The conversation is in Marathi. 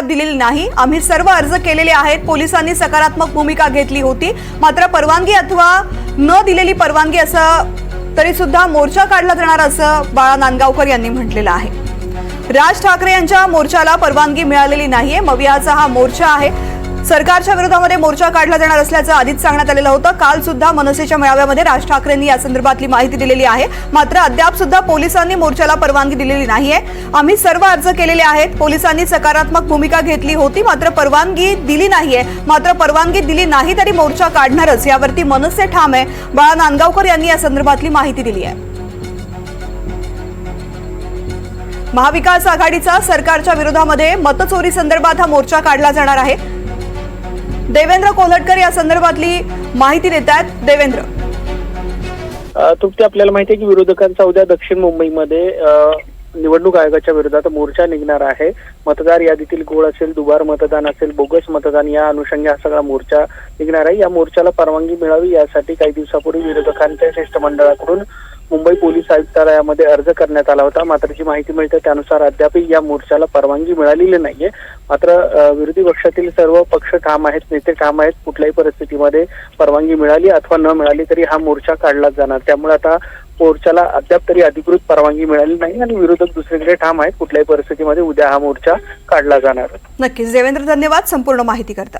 दिलेली नाही. आम्ही सर्व अर्ज केलेले आहेत. पोलिसांनी सकारात्मक भूमिका घेतली होती. मात्र परवानगी अथवा न दिलेली परवानगी असं तरी सुद्धा मोर्चा काढला जाणार असं बाळा नांदगावकर यांनी म्हटलेलं आहे. राज ठाकरे यांच्या मोर्चाला परवानगी मिळालेली नाहीये. मवियाचा हा मोर्चा आहे. सरकारच्या विरोधामध्ये मोर्चा काढला जाणार असल्याचं आधीच सांगण्यात आलेलं होतं. काल सुद्धा मनसेच्या मेळाव्यामध्ये राज ठाकरेंनी या संदर्भातली माहिती दिलेली आहे. मात्र अद्याप सुद्धा पोलिसांनी मोर्चाला परवानगी दिलेली नाहीये. आम्ही सर्व अर्ज केलेले आहेत. पोलिसांनी सकारात्मक भूमिका घेतली होती मात्र परवानगी दिली नाहीये. मात्र परवानगी दिली नाही तरी मोर्चा काढणारच. यावरती मनसे ठाम आहे. बाळा नांदगावकर यांनी या संदर्भातली माहिती दिली आहे. महाविकास आघाडीचा सरकारच्या विरोधामध्ये मतचोरी संदर्भात हा मोर्चा काढला जाणार आहे. देवेंद्र कोल्हटकर या संदर्भातली माहिती देत आहेत देवेंद्र. अ, आपल्याला माहिती आहे की विरोधकांचा उद्या दक्षिण मुंबईमध्ये निवडणूक आयोगाच्या विरोधात मोर्चा निघणार आहे. मतदार यादीतील गोळ असेल दुबार मतदान असेल बोगस मतदान या अनुषंगी हा सगळा मोर्चा निघणार आहे. या मोर्चाला परवानगी मिळावी यासाठी काही दिवसापूर्वी विरोधकांच्या शिष्टमंडळाकडून मुंबई पोलीस आयुक्तालयामध्ये अर्ज करण्यात आला होता. मात्र जी माहिती मिळते त्यानुसार अद्यापही या मोर्चाला परवानगी मिळालेली नाहीये. मात्र विरोधी पक्षातील सर्व पक्ष ठाम आहेत नेते ठाम आहेत. कुठल्याही परिस्थितीमध्ये परवानगी मिळाली अथवा न मिळाली तरी हा मोर्चा काढला जाणार. त्यामुळे आता मोर्चाला अद्याप तरी अधिकृत परवानगी मिळाली नाही आणि विरोधक दुसरीकडे ठाम आहेत. कुठल्याही परिस्थितीमध्ये उद्या हा मोर्चा काढला जाणार. नक्कीच. देवेंद्र धन्यवाद. संपूर्ण माहिती करता.